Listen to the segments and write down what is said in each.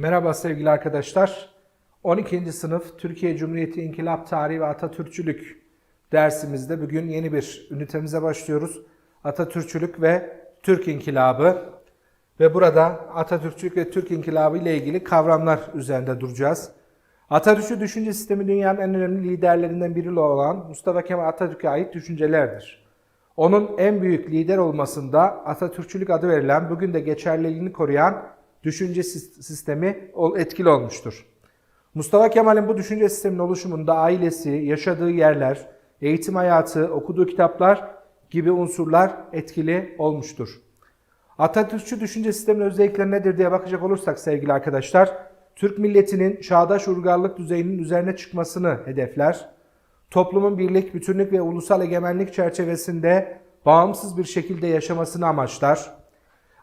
Merhaba sevgili arkadaşlar. 12. sınıf Türkiye Cumhuriyeti İnkılap Tarihi ve Atatürkçülük dersimizde bugün yeni bir ünitemize başlıyoruz. Atatürkçülük ve Türk İnkılabı ve burada Atatürkçülük ve Türk İnkılabı ile ilgili kavramlar üzerinde duracağız. Atatürkçü düşünce sistemi dünyanın en önemli liderlerinden biri olan Mustafa Kemal Atatürk'e ait düşüncelerdir. Onun en büyük lider olmasında Atatürkçülük adı verilen, bugün de geçerliliğini koruyan düşünce sis- sistemi etkili olmuştur. Mustafa Kemal'in bu düşünce sisteminin oluşumunda ailesi, yaşadığı yerler, eğitim hayatı, okuduğu kitaplar gibi unsurlar etkili olmuştur. Atatürkçü düşünce sisteminin özellikleri nedir diye bakacak olursak sevgili arkadaşlar, Türk milletinin çağdaş uygarlık düzeyinin üzerine çıkmasını hedefler. Toplumun birlik, bütünlük ve ulusal egemenlik çerçevesinde bağımsız bir şekilde yaşamasını amaçlar.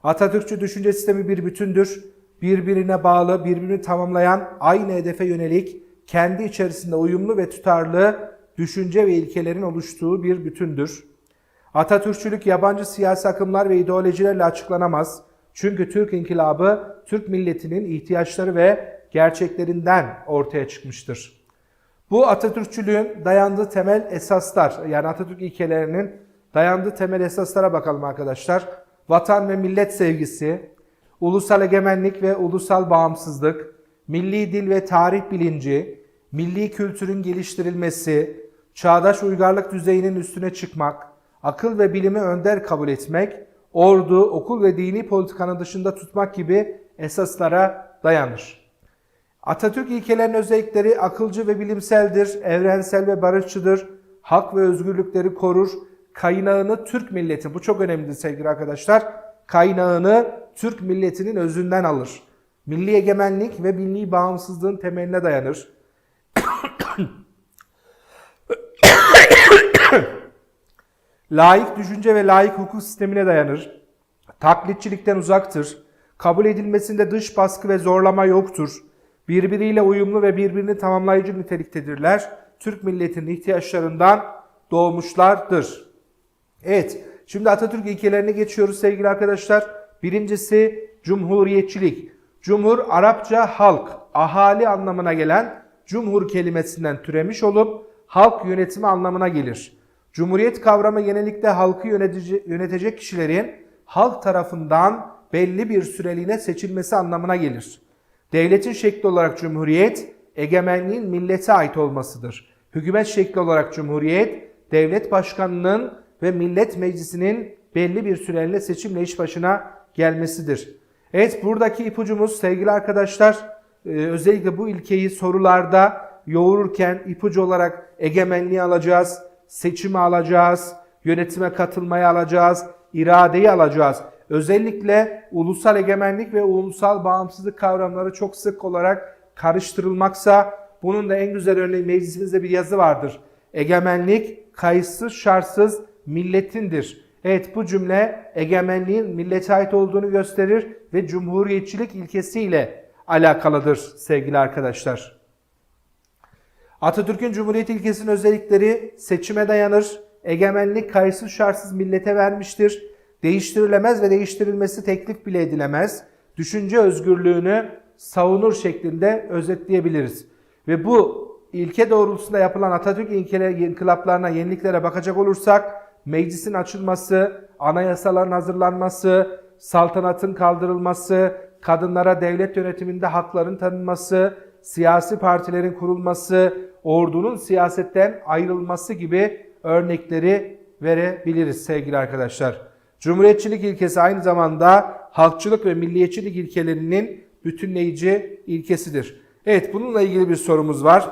Atatürkçü düşünce sistemi bir bütündür. Birbirine bağlı, birbirini tamamlayan, aynı hedefe yönelik, kendi içerisinde uyumlu ve tutarlı düşünce ve ilkelerin oluştuğu bir bütündür. Atatürkçülük yabancı siyasi akımlar ve ideolojilerle açıklanamaz. Çünkü Türk İnkılabı Türk milletinin ihtiyaçları ve gerçeklerinden ortaya çıkmıştır. Bu Atatürkçülüğün dayandığı temel esaslar, yani Atatürk ilkelerinin dayandığı temel esaslara bakalım arkadaşlar. Vatan ve millet sevgisi, ulusal egemenlik ve ulusal bağımsızlık, milli dil ve tarih bilinci, milli kültürün geliştirilmesi, çağdaş uygarlık düzeyinin üstüne çıkmak, akıl ve bilimi önder kabul etmek, ordu, okul ve dini politikanın dışında tutmak gibi esaslara dayanır. Atatürk ilkelerinin özellikleri akılcı ve bilimseldir, evrensel ve barışçıdır, hak ve özgürlükleri korur, kaynağını Türk milleti, bu çok önemlidir sevgili arkadaşlar, kaynağını Türk milletinin özünden alır. Milli egemenlik ve milli bağımsızlığın temeline dayanır. Laik düşünce ve laik hukuk sistemine dayanır. Taklitçilikten uzaktır. Kabul edilmesinde dış baskı ve zorlama yoktur. Birbiriyle uyumlu ve birbirini tamamlayıcı niteliktedirler. Türk milletinin ihtiyaçlarından doğmuşlardır. Evet, şimdi Atatürk ilkelerine geçiyoruz sevgili arkadaşlar. Birincisi cumhuriyetçilik. Cumhur Arapça halk, ahali anlamına gelen cumhur kelimesinden türemiş olup halk yönetimi anlamına gelir. Cumhuriyet kavramı genellikle halkı yönetecek kişilerin halk tarafından belli bir süreliğine seçilmesi anlamına gelir. Devletin şekli olarak cumhuriyet, egemenliğin millete ait olmasıdır. Hükümet şekli olarak cumhuriyet, devlet başkanının ve millet meclisinin belli bir süreliğine seçimle iş başına gelmesidir. Evet buradaki ipucumuz sevgili arkadaşlar e, özellikle bu ilkeyi sorularda yoğururken ipucu olarak egemenliği alacağız, seçimi alacağız, yönetime katılmayı alacağız, iradeyi alacağız. Özellikle ulusal egemenlik ve ulusal bağımsızlık kavramları çok sık olarak karıştırılmaksa bunun da en güzel örneği meclisimizde bir yazı vardır. Egemenlik kayıtsız şartsız milletindir. Evet bu cümle egemenliğin millete ait olduğunu gösterir ve cumhuriyetçilik ilkesiyle alakalıdır sevgili arkadaşlar. Atatürk'ün Cumhuriyet ilkesinin özellikleri seçime dayanır, egemenlik kayıtsız şartsız millete vermiştir, değiştirilemez ve değiştirilmesi teklif bile edilemez, düşünce özgürlüğünü savunur şeklinde özetleyebiliriz. Ve bu ilke doğrultusunda yapılan Atatürk inkılaplarına, yeniliklere bakacak olursak, meclisin açılması, anayasaların hazırlanması, saltanatın kaldırılması, kadınlara devlet yönetiminde hakların tanınması, siyasi partilerin kurulması, ordunun siyasetten ayrılması gibi örnekleri verebiliriz sevgili arkadaşlar. Cumhuriyetçilik ilkesi aynı zamanda halkçılık ve milliyetçilik ilkelerinin bütünleyici ilkesidir. Evet bununla ilgili bir sorumuz var.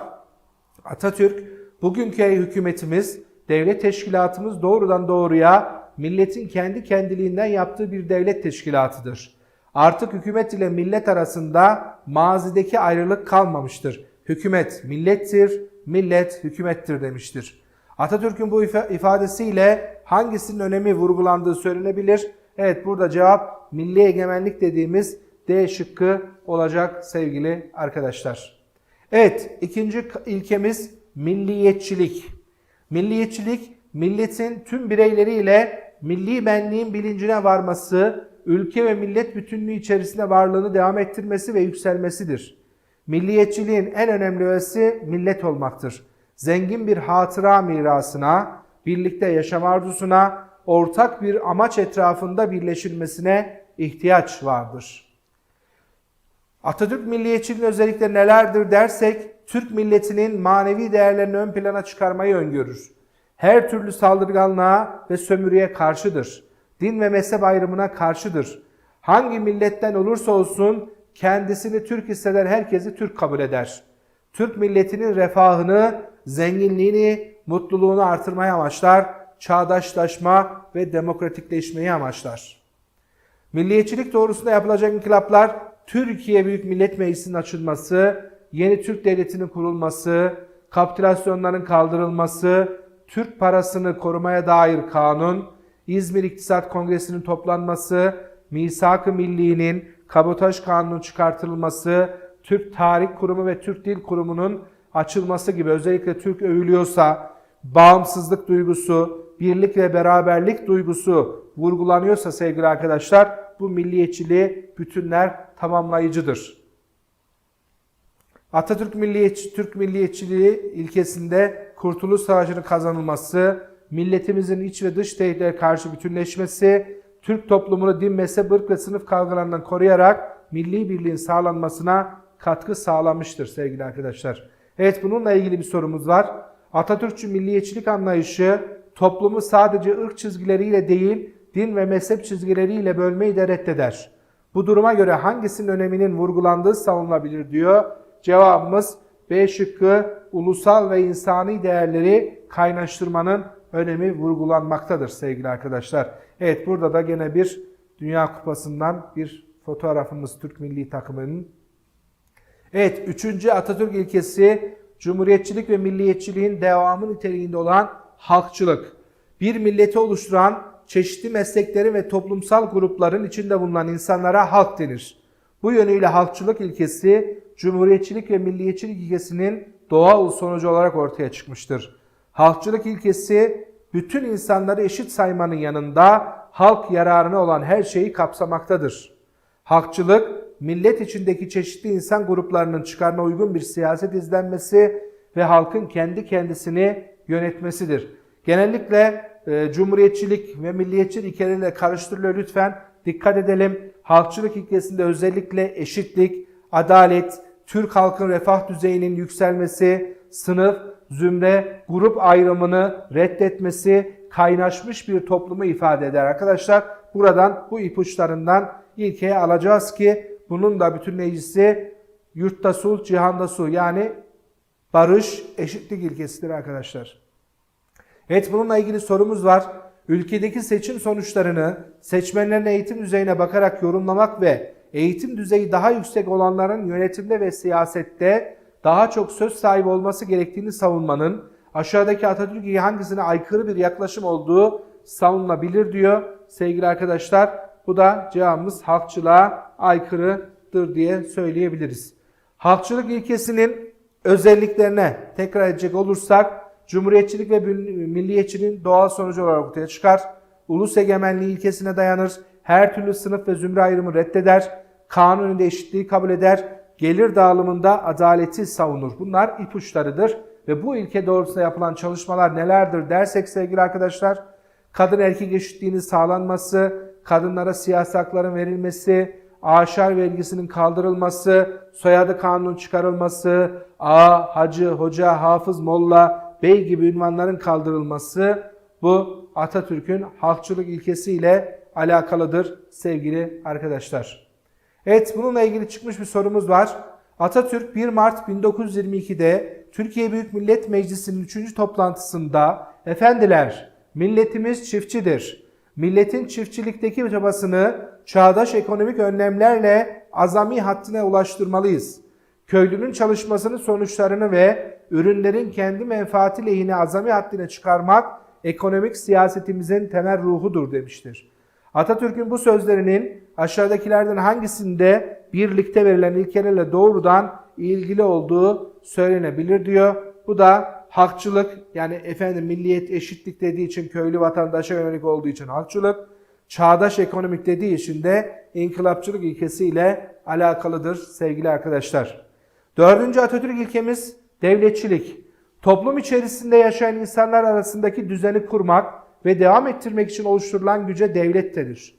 Atatürk, bugünkü hükümetimiz, devlet teşkilatımız doğrudan doğruya milletin kendi kendiliğinden yaptığı bir devlet teşkilatıdır. Artık hükümet ile millet arasında mazideki ayrılık kalmamıştır. Hükümet millettir, millet hükümettir demiştir. Atatürk'ün bu ifa- ifadesiyle hangisinin önemi vurgulandığı söylenebilir? Evet burada cevap milli egemenlik dediğimiz D şıkkı olacak sevgili arkadaşlar. Evet ikinci ilkemiz milliyetçilik. Milliyetçilik milletin tüm bireyleriyle milli benliğin bilincine varması, ülke ve millet bütünlüğü içerisinde varlığını devam ettirmesi ve yükselmesidir. Milliyetçiliğin en önemli öğesi millet olmaktır. Zengin bir hatıra mirasına, birlikte yaşam arzusuna, ortak bir amaç etrafında birleşilmesine ihtiyaç vardır. Atatürk milliyetçiliğinin özellikleri nelerdir dersek, Türk milletinin manevi değerlerini ön plana çıkarmayı öngörür. Her türlü saldırganlığa ve sömürüye karşıdır. Din ve mezhep ayrımına karşıdır. Hangi milletten olursa olsun kendisini Türk hisseden herkesi Türk kabul eder. Türk milletinin refahını, zenginliğini, mutluluğunu artırmaya amaçlar, çağdaşlaşma ve demokratikleşmeyi amaçlar. Milliyetçilik doğrusunda yapılacak inkılaplar Türkiye Büyük Millet Meclisi'nin açılması, yeni Türk Devleti'nin kurulması, kapitülasyonların kaldırılması, Türk parasını korumaya dair kanun, İzmir İktisat Kongresi'nin toplanması, Misak-ı Milli'nin kabotaj kanunun çıkartılması, Türk Tarih Kurumu ve Türk Dil Kurumu'nun açılması gibi özellikle Türk övülüyorsa, bağımsızlık duygusu, birlik ve beraberlik duygusu vurgulanıyorsa sevgili arkadaşlar bu milliyetçiliği bütünler tamamlayıcıdır. Atatürk milliyetçi, Türk milliyetçiliği ilkesinde Kurtuluş Savaşı'nın kazanılması, milletimizin iç ve dış tehditlere karşı bütünleşmesi, Türk toplumunu din, mezhep, ırk ve sınıf kavgalarından koruyarak milli birliğin sağlanmasına katkı sağlamıştır sevgili arkadaşlar. Evet bununla ilgili bir sorumuz var. Atatürkçü milliyetçilik anlayışı toplumu sadece ırk çizgileriyle değil, din ve mezhep çizgileriyle bölmeyi de reddeder. Bu duruma göre hangisinin öneminin vurgulandığı savunulabilir diyor. Cevabımız B şıkkı ulusal ve insani değerleri kaynaştırmanın önemi vurgulanmaktadır sevgili arkadaşlar. Evet burada da gene bir Dünya Kupası'ndan bir fotoğrafımız Türk milli takımının. Evet üçüncü Atatürk ilkesi Cumhuriyetçilik ve milliyetçiliğin devamı niteliğinde olan halkçılık. Bir milleti oluşturan çeşitli mesleklerin ve toplumsal grupların içinde bulunan insanlara halk denir. Bu yönüyle halkçılık ilkesi Cumhuriyetçilik ve milliyetçilik ilkesinin doğal sonucu olarak ortaya çıkmıştır. Halkçılık ilkesi bütün insanları eşit saymanın yanında halk yararına olan her şeyi kapsamaktadır. Halkçılık, millet içindeki çeşitli insan gruplarının çıkarına uygun bir siyaset izlenmesi ve halkın kendi kendisini yönetmesidir. Genellikle e, cumhuriyetçilik ve milliyetçilik ilkeleriyle karıştırılıyor lütfen. Dikkat edelim. Halkçılık ilkesinde özellikle eşitlik, adalet, Türk halkın refah düzeyinin yükselmesi, sınıf, zümre, grup ayrımını reddetmesi, kaynaşmış bir toplumu ifade eder arkadaşlar. Buradan bu ipuçlarından ilkeye alacağız ki bunun da bütünleyicisi yurtta sulh, cihanda sulh yani barış, eşitlik ilkesidir arkadaşlar. Evet bununla ilgili sorumuz var. Ülkedeki seçim sonuçlarını seçmenlerin eğitim düzeyine bakarak yorumlamak ve eğitim düzeyi daha yüksek olanların yönetimde ve siyasette daha çok söz sahibi olması gerektiğini savunmanın aşağıdaki Atatürk'e hangisine aykırı bir yaklaşım olduğu savunulabilir diyor sevgili arkadaşlar. Bu da cevabımız halkçılığa aykırıdır diye söyleyebiliriz. Halkçılık ilkesinin özelliklerine tekrar edecek olursak Cumhuriyetçilik ve milliyetçiliğin doğal sonucu olarak ortaya çıkar. Ulus egemenliği ilkesine dayanır. Her türlü sınıf ve zümre ayrımı reddeder. Kanun önünde eşitliği kabul eder. Gelir dağılımında adaleti savunur. Bunlar ipuçlarıdır. Ve bu ilke doğrultusunda yapılan çalışmalar nelerdir dersek sevgili arkadaşlar. Kadın erkek eşitliğinin sağlanması, kadınlara siyasi hakların verilmesi, aşar vergisinin kaldırılması, soyadı kanunun çıkarılması, ağa, hacı, hoca, hafız, molla, bey gibi ünvanların kaldırılması bu Atatürk'ün halkçılık ilkesiyle alakalıdır sevgili arkadaşlar. Evet bununla ilgili çıkmış bir sorumuz var. Atatürk 1 Mart 1922'de Türkiye Büyük Millet Meclisi'nin 3. toplantısında Efendiler milletimiz çiftçidir. Milletin çiftçilikteki çabasını çağdaş ekonomik önlemlerle azami hattine ulaştırmalıyız. Köylünün çalışmasının sonuçlarını ve ürünlerin kendi menfaati lehine azami haddine çıkarmak ekonomik siyasetimizin temel ruhudur demiştir. Atatürk'ün bu sözlerinin aşağıdakilerden hangisinde birlikte verilen ilkelerle doğrudan ilgili olduğu söylenebilir diyor. Bu da hakçılık yani efendim milliyet eşitlik dediği için köylü vatandaşa yönelik olduğu için hakçılık. çağdaş ekonomik dediği için de inkılapçılık ilkesiyle alakalıdır sevgili arkadaşlar. Dördüncü Atatürk ilkemiz devletçilik. Toplum içerisinde yaşayan insanlar arasındaki düzeni kurmak ve devam ettirmek için oluşturulan güce devlet denir.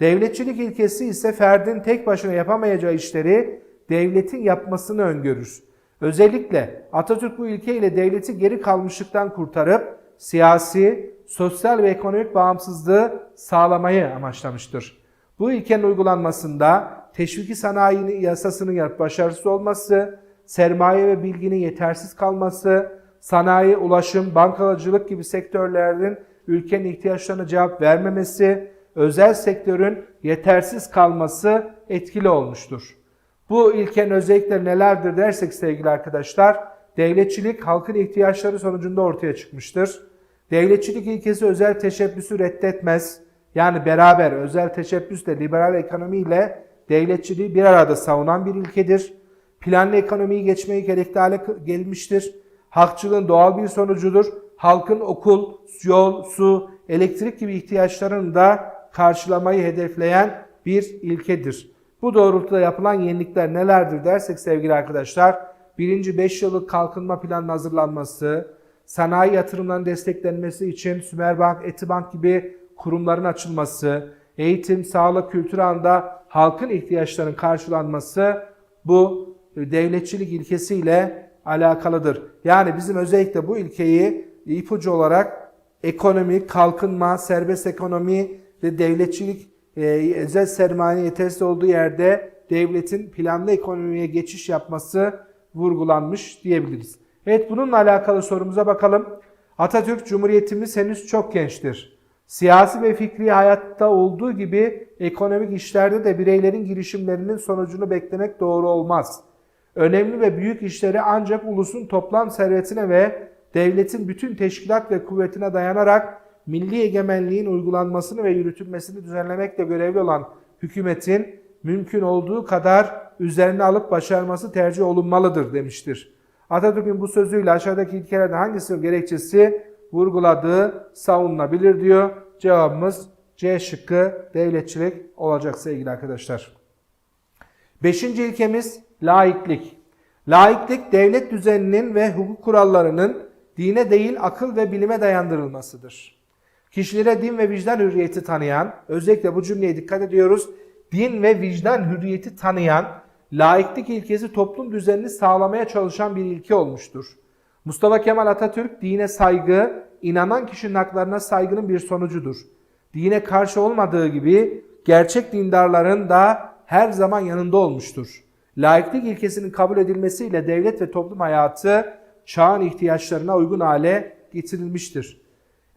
Devletçilik ilkesi ise ferdin tek başına yapamayacağı işleri devletin yapmasını öngörür. Özellikle Atatürk bu ilkeyle devleti geri kalmışlıktan kurtarıp siyasi, sosyal ve ekonomik bağımsızlığı sağlamayı amaçlamıştır. Bu ilkenin uygulanmasında teşviki sanayi yasasının başarısız olması, sermaye ve bilginin yetersiz kalması, sanayi, ulaşım, bankacılık gibi sektörlerin ülkenin ihtiyaçlarına cevap vermemesi, özel sektörün yetersiz kalması etkili olmuştur. Bu ilkenin özellikleri nelerdir dersek sevgili arkadaşlar, devletçilik halkın ihtiyaçları sonucunda ortaya çıkmıştır. Devletçilik ilkesi özel teşebbüsü reddetmez. Yani beraber özel teşebbüsle liberal ekonomiyle devletçiliği bir arada savunan bir ilkedir. Planlı ekonomiyi geçmeyi gerekli hale gelmiştir. Halkçılığın doğal bir sonucudur. Halkın okul, yol, su, elektrik gibi ihtiyaçlarını da karşılamayı hedefleyen bir ilkedir. Bu doğrultuda yapılan yenilikler nelerdir dersek sevgili arkadaşlar, birinci 5 yıllık kalkınma planının hazırlanması, sanayi yatırımlarının desteklenmesi için Sümerbank, Etibank gibi kurumların açılması, eğitim, sağlık, kültür anda halkın ihtiyaçlarının karşılanması bu devletçilik ilkesiyle alakalıdır. Yani bizim özellikle bu ilkeyi ipucu olarak ekonomi, kalkınma, serbest ekonomi ve devletçilik e, özel sermaye yetersiz olduğu yerde devletin planlı ekonomiye geçiş yapması vurgulanmış diyebiliriz. Evet bununla alakalı sorumuza bakalım. Atatürk Cumhuriyetimiz henüz çok gençtir. Siyasi ve fikri hayatta olduğu gibi ekonomik işlerde de bireylerin girişimlerinin sonucunu beklemek doğru olmaz. Önemli ve büyük işleri ancak ulusun toplam servetine ve devletin bütün teşkilat ve kuvvetine dayanarak milli egemenliğin uygulanmasını ve yürütülmesini düzenlemekle görevli olan hükümetin mümkün olduğu kadar üzerine alıp başarması tercih olunmalıdır demiştir. Atatürk'ün bu sözüyle aşağıdaki ilkelerden hangisi gerekçesi vurguladığı savunulabilir diyor. Cevabımız C şıkkı devletçilik olacak sevgili arkadaşlar. Beşinci ilkemiz laiklik. Laiklik devlet düzeninin ve hukuk kurallarının dine değil akıl ve bilime dayandırılmasıdır. Kişilere din ve vicdan hürriyeti tanıyan, özellikle bu cümleye dikkat ediyoruz, din ve vicdan hürriyeti tanıyan, laiklik ilkesi toplum düzenini sağlamaya çalışan bir ilke olmuştur. Mustafa Kemal Atatürk dine saygı, inanan kişinin haklarına saygının bir sonucudur. Dine karşı olmadığı gibi gerçek dindarların da her zaman yanında olmuştur. Laiklik ilkesinin kabul edilmesiyle devlet ve toplum hayatı çağın ihtiyaçlarına uygun hale getirilmiştir.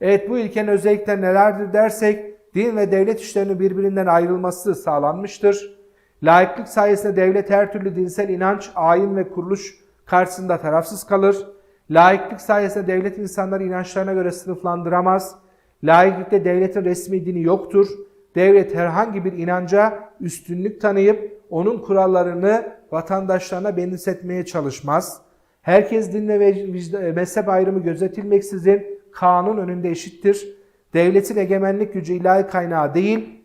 Evet bu ilkenin özellikleri nelerdir dersek din ve devlet işlerinin birbirinden ayrılması sağlanmıştır. Laiklik sayesinde devlet her türlü dinsel inanç, ayin ve kuruluş karşısında tarafsız kalır. Laiklik sayesinde devlet insanları inançlarına göre sınıflandıramaz. Laiklikte devletin resmi dini yoktur. Devlet herhangi bir inanca üstünlük tanıyıp onun kurallarını vatandaşlarına benimsetmeye çalışmaz. Herkes din ve mezhep ayrımı gözetilmeksizin kanun önünde eşittir. Devletin egemenlik gücü ilahi kaynağı değil,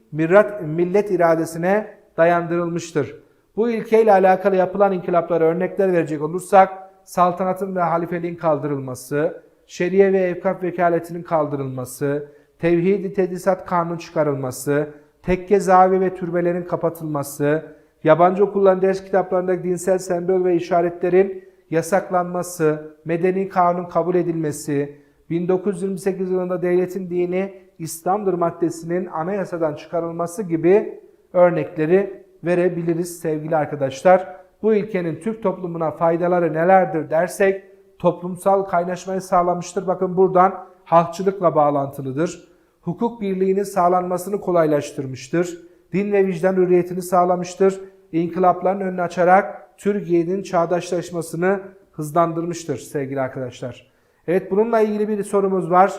millet iradesine dayandırılmıştır. Bu ilkeyle alakalı yapılan inkılaplara örnekler verecek olursak, saltanatın ve halifeliğin kaldırılması, şeriye ve evkaf vekaletinin kaldırılması, tevhid-i tedrisat kanun çıkarılması, tekke zavi ve türbelerin kapatılması, yabancı okulların ders kitaplarındaki dinsel sembol ve işaretlerin yasaklanması, medeni kanun kabul edilmesi, 1928 yılında devletin dini İslam'dır maddesinin anayasadan çıkarılması gibi örnekleri verebiliriz sevgili arkadaşlar. Bu ilkenin Türk toplumuna faydaları nelerdir dersek toplumsal kaynaşmayı sağlamıştır. Bakın buradan halkçılıkla bağlantılıdır. Hukuk birliğinin sağlanmasını kolaylaştırmıştır. Din ve vicdan hürriyetini sağlamıştır. İnkılapların önünü açarak Türkiye'nin çağdaşlaşmasını hızlandırmıştır sevgili arkadaşlar. Evet bununla ilgili bir sorumuz var.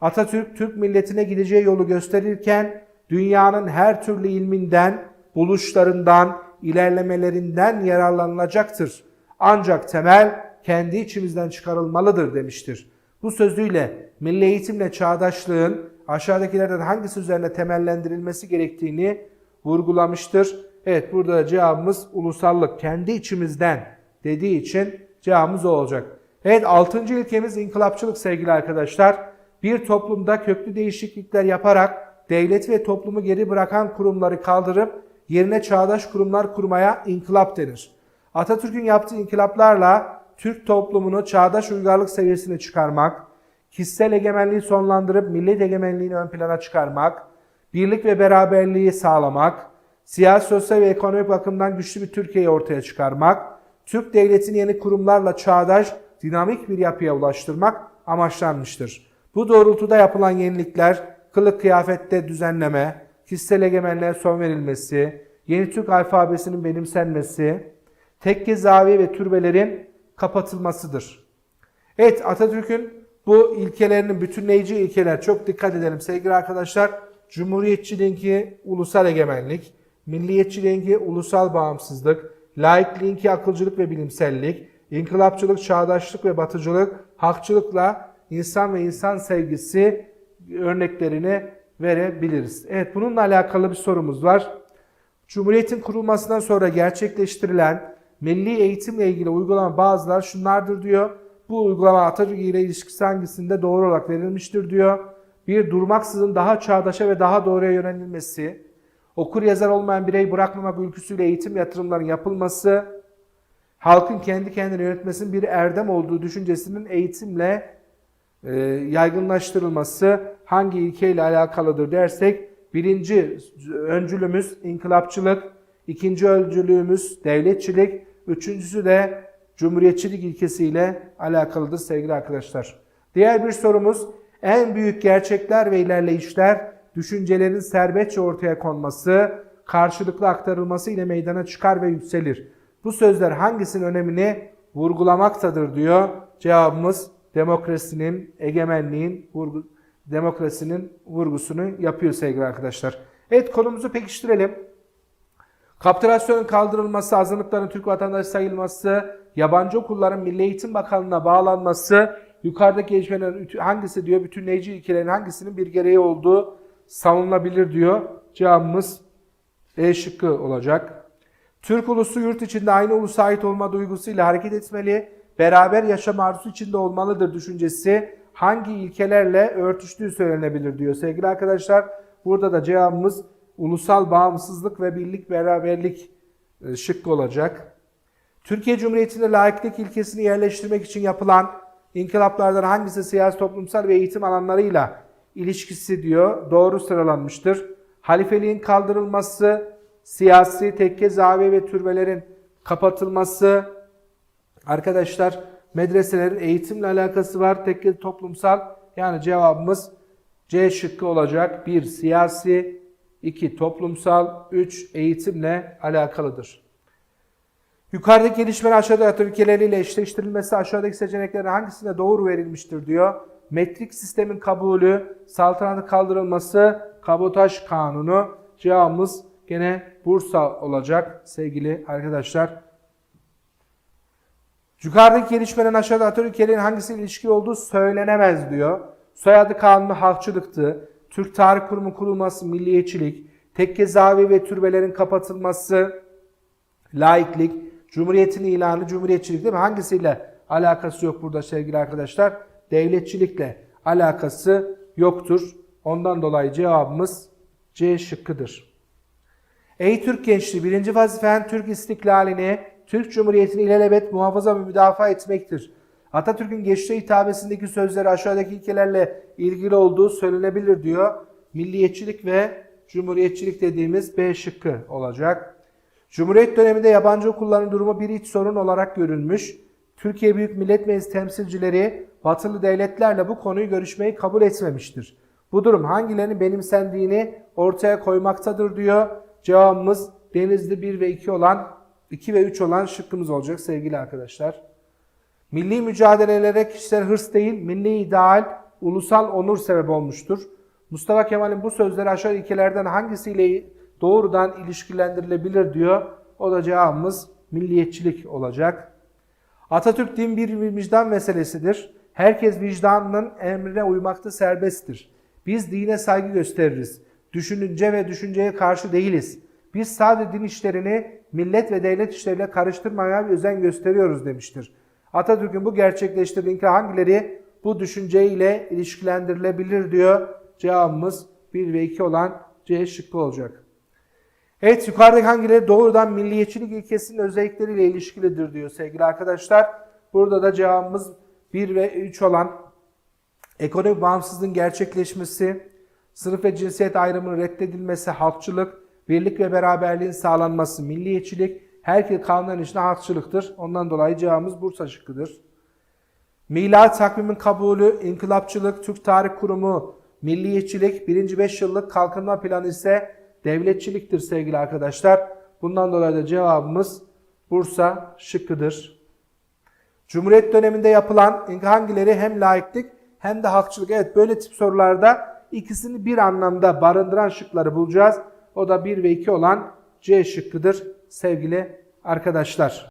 Atatürk Türk milletine gideceği yolu gösterirken dünyanın her türlü ilminden, buluşlarından, ilerlemelerinden yararlanılacaktır. Ancak temel kendi içimizden çıkarılmalıdır demiştir. Bu sözüyle milli eğitimle çağdaşlığın aşağıdakilerden hangisi üzerine temellendirilmesi gerektiğini vurgulamıştır. Evet burada da cevabımız ulusallık. Kendi içimizden dediği için cevabımız o olacak. Evet 6. ilkemiz inkılapçılık sevgili arkadaşlar. Bir toplumda köklü değişiklikler yaparak devlet ve toplumu geri bırakan kurumları kaldırıp yerine çağdaş kurumlar kurmaya inkılap denir. Atatürk'ün yaptığı inkılaplarla Türk toplumunu çağdaş uygarlık seviyesine çıkarmak, kişisel egemenliği sonlandırıp millet egemenliğini ön plana çıkarmak, birlik ve beraberliği sağlamak, siyasi, sosyal ve ekonomik bakımdan güçlü bir Türkiye'yi ortaya çıkarmak, Türk devletini yeni kurumlarla çağdaş, dinamik bir yapıya ulaştırmak amaçlanmıştır. Bu doğrultuda yapılan yenilikler, kılık kıyafette düzenleme, kişisel egemenliğe son verilmesi, yeni Türk alfabesinin benimsenmesi, tekke zavi ve türbelerin kapatılmasıdır. Evet Atatürk'ün bu ilkelerinin bütünleyici ilkeler çok dikkat edelim sevgili arkadaşlar. Cumhuriyetçiliğinki ulusal egemenlik, milliyetçiliğinki ulusal bağımsızlık, laikliğinki akılcılık ve bilimsellik, inkılapçılık, çağdaşlık ve batıcılık, hakçılıkla insan ve insan sevgisi örneklerini verebiliriz. Evet bununla alakalı bir sorumuz var. Cumhuriyetin kurulmasından sonra gerçekleştirilen milli eğitimle ilgili uygulama bazılar şunlardır diyor. Bu uygulama Atatürk ile ilişkisi hangisinde doğru olarak verilmiştir diyor. Bir durmaksızın daha çağdaşa ve daha doğruya yönelilmesi, okur yazar olmayan birey bırakmamak ülküsüyle eğitim yatırımlarının yapılması, halkın kendi kendini yönetmesinin bir erdem olduğu düşüncesinin eğitimle yaygınlaştırılması hangi ilkeyle alakalıdır dersek, birinci öncülümüz inkılapçılık, ikinci öncülüğümüz devletçilik, üçüncüsü de cumhuriyetçilik ilkesiyle alakalıdır sevgili arkadaşlar. Diğer bir sorumuz, en büyük gerçekler ve ilerleyişler düşüncelerin serbestçe ortaya konması, karşılıklı aktarılması ile meydana çıkar ve yükselir. Bu sözler hangisinin önemini vurgulamaktadır diyor. Cevabımız demokrasinin, egemenliğin, vurgu, demokrasinin vurgusunu yapıyor sevgili arkadaşlar. Evet konumuzu pekiştirelim. Kapitülasyonun kaldırılması, azınlıkların Türk vatandaşı sayılması, yabancı okulların Milli Eğitim Bakanlığı'na bağlanması, yukarıdaki gelişmelerin hangisi diyor, bütünleyici ilkelerin hangisinin bir gereği olduğu savunulabilir diyor. Cevabımız E şıkkı olacak. Türk ulusu yurt içinde aynı ulusa ait olma duygusuyla hareket etmeli, beraber yaşam arzusu içinde olmalıdır düşüncesi hangi ilkelerle örtüştüğü söylenebilir diyor sevgili arkadaşlar. Burada da cevabımız ulusal bağımsızlık ve birlik beraberlik e, şıkkı olacak. Türkiye Cumhuriyeti'nde laiklik ilkesini yerleştirmek için yapılan inkılaplardan hangisi siyasi, toplumsal ve eğitim alanlarıyla ilişkisi diyor doğru sıralanmıştır. Halifeliğin kaldırılması, siyasi, tekke, zaviye ve türbelerin kapatılması, arkadaşlar medreselerin eğitimle alakası var. Tekke toplumsal yani cevabımız C şıkkı olacak. 1 siyasi, 2 toplumsal, 3 eğitimle alakalıdır. Yukarıdaki gelişmeler aşağıdaki ülkeleriyle eşleştirilmesi aşağıdaki seçeneklerin hangisinde doğru verilmiştir diyor. Metrik sistemin kabulü, saltanatın kaldırılması, kabotaj kanunu. Cevabımız gene Bursa olacak sevgili arkadaşlar. Yukarıdaki gelişmenin aşağıda Atatürk ülkelerin hangisiyle ilişki olduğu söylenemez diyor. Soyadı kanunu halkçılıktı. Türk Tarih Kurumu kurulması milliyetçilik, tekke zavi ve türbelerin kapatılması, laiklik, cumhuriyetin ilanı cumhuriyetçilik değil mi? Hangisiyle alakası yok burada sevgili arkadaşlar? Devletçilikle alakası yoktur. Ondan dolayı cevabımız C şıkkıdır. Ey Türk gençliği birinci vazifen Türk istiklalini, Türk Cumhuriyeti'ni ilelebet muhafaza ve müdafaa etmektir. Atatürk'ün geçtiği hitabesindeki sözleri aşağıdaki ilkelerle ilgili olduğu söylenebilir diyor. Milliyetçilik ve cumhuriyetçilik dediğimiz B şıkkı olacak. Cumhuriyet döneminde yabancı okulların durumu bir iç sorun olarak görülmüş. Türkiye Büyük Millet Meclisi temsilcileri batılı devletlerle bu konuyu görüşmeyi kabul etmemiştir. Bu durum hangilerinin benimsendiğini ortaya koymaktadır diyor. Cevabımız Denizli 1 ve 2 olan 2 ve 3 olan şıkkımız olacak sevgili arkadaşlar. Milli mücadelelere kişisel hırs değil, milli ideal, ulusal onur sebep olmuştur. Mustafa Kemal'in bu sözleri aşağı ilkelerden hangisiyle doğrudan ilişkilendirilebilir diyor. O da cevabımız milliyetçilik olacak. Atatürk din bir vicdan meselesidir. Herkes vicdanının emrine uymakta serbesttir. Biz dine saygı gösteririz. Düşününce ve düşünceye karşı değiliz. Biz sadece din işlerini millet ve devlet işleriyle karıştırmaya bir özen gösteriyoruz demiştir. Atatürk'ün bu gerçekleştirdiği ilke hangileri bu düşünceyle ilişkilendirilebilir diyor. Cevabımız 1 ve 2 olan C şıkkı olacak. Evet yukarıdaki hangileri doğrudan milliyetçilik ilkesinin özellikleriyle ilişkilidir diyor sevgili arkadaşlar. Burada da cevabımız 1 ve 3 olan ekonomik bağımsızlığın gerçekleşmesi, sınıf ve cinsiyet ayrımının reddedilmesi, halkçılık, birlik ve beraberliğin sağlanması, milliyetçilik, herkes kanunların içinde halkçılıktır. Ondan dolayı cevabımız Bursa şıkkıdır. Milad takvimin kabulü, inkılapçılık, Türk Tarih Kurumu, milliyetçilik, birinci 5 yıllık kalkınma planı ise devletçiliktir sevgili arkadaşlar. Bundan dolayı da cevabımız Bursa şıkkıdır. Cumhuriyet döneminde yapılan hangileri hem laiklik hem de halkçılık. Evet böyle tip sorularda ikisini bir anlamda barındıran şıkları bulacağız. O da 1 ve 2 olan C şıkkıdır sevgili arkadaşlar.